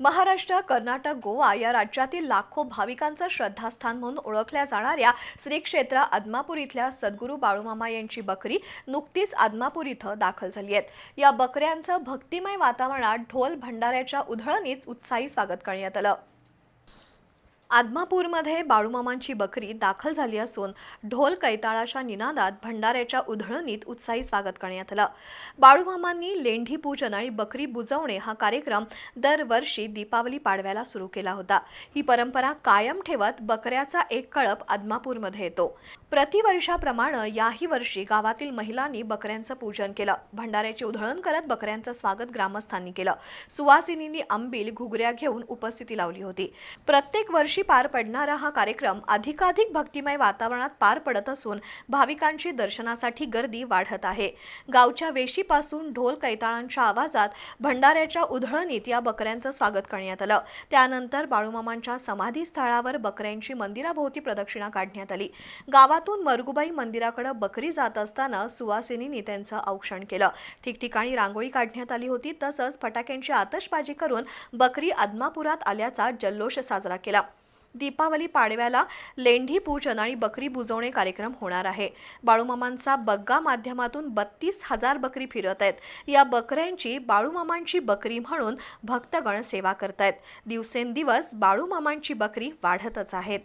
महाराष्ट्र कर्नाटक गोवा या राज्यातील लाखो भाविकांचं श्रद्धास्थान म्हणून ओळखल्या जाणाऱ्या श्री क्षेत्र आदमापूर इथल्या सद्गुरू बाळूमामा यांची बकरी नुकतीच आदमापूर इथं दाखल झाली आहेत. या बकऱ्यांचं भक्तिमय वातावरणात ढोल भंडाऱ्याच्या उधळणीत उत्साही स्वागत करण्यात आलं. आदमापूरमध्ये बाळूमामांची बकरी दाखल झाली असून ढोल कैताळाच्या निनादात भंडाऱ्याच्या उधळणीत उत्साही स्वागत करण्यात आलं. बाळूमामांनी लेंढी पूजन आणि बकरी बुजवणे हा कार्यक्रम दरवर्षी दीपावली पाडव्याला सुरू केला होता. ही परंपरा कायम ठेवत बकऱ्याचा एक कळप आदमापूरमध्ये येतो. प्रतिवर्षाप्रमाणे याही वर्षी गावातील महिलांनी बकऱ्यांचं पूजन केलं. भंडाऱ्याची उधळण करत बकऱ्यांचं स्वागत ग्रामस्थांनी केलं. सुवासिनींनी आंबील घुगऱ्या घेऊन उपस्थिती लावली होती. प्रत्येक वर्षी पार पडणारा हा कार्यक्रम अधिकाधिक भक्तिमय वातावरणात पार पडत असून भाविकांची दर्शनासाठी गर्दी वाढत आहे. गावच्या वेशीपासून ढोल कैताळांच्या आवाजात भंडाऱ्याच्या उधळणीत या बकऱ्यांचं स्वागत करण्यात आलं. त्यानंतर बाळूमामांच्या समाधी स्थळावर बकऱ्यांची मंदिराभोवती प्रदक्षिणा काढण्यात आली. गावातून मरगुबाई मंदिराकडे बकरी जात असताना सुवासिनींनी त्यांचं औक्षण केलं. ठिकठिकाणी रांगोळी काढण्यात आली होती तसंच फटाक्यांची आतषबाजी करून बकरी आदमापुरात आल्याचा जल्लोष साजरा केला. दीपावली पाडव्याला लेंढी पूजन आणि बकरी बुजवणे कार्यक्रम होणार आहे. बाळूमामांचा बग्गा माध्यमातून बत्तीस हजार बकरी फिरत आहेत. या बकऱ्यांची बाळूमामांची बकरी म्हणून भक्तगण सेवा करतायत. दिवसेंदिवस बाळूमामांची बकरी वाढतच आहेत.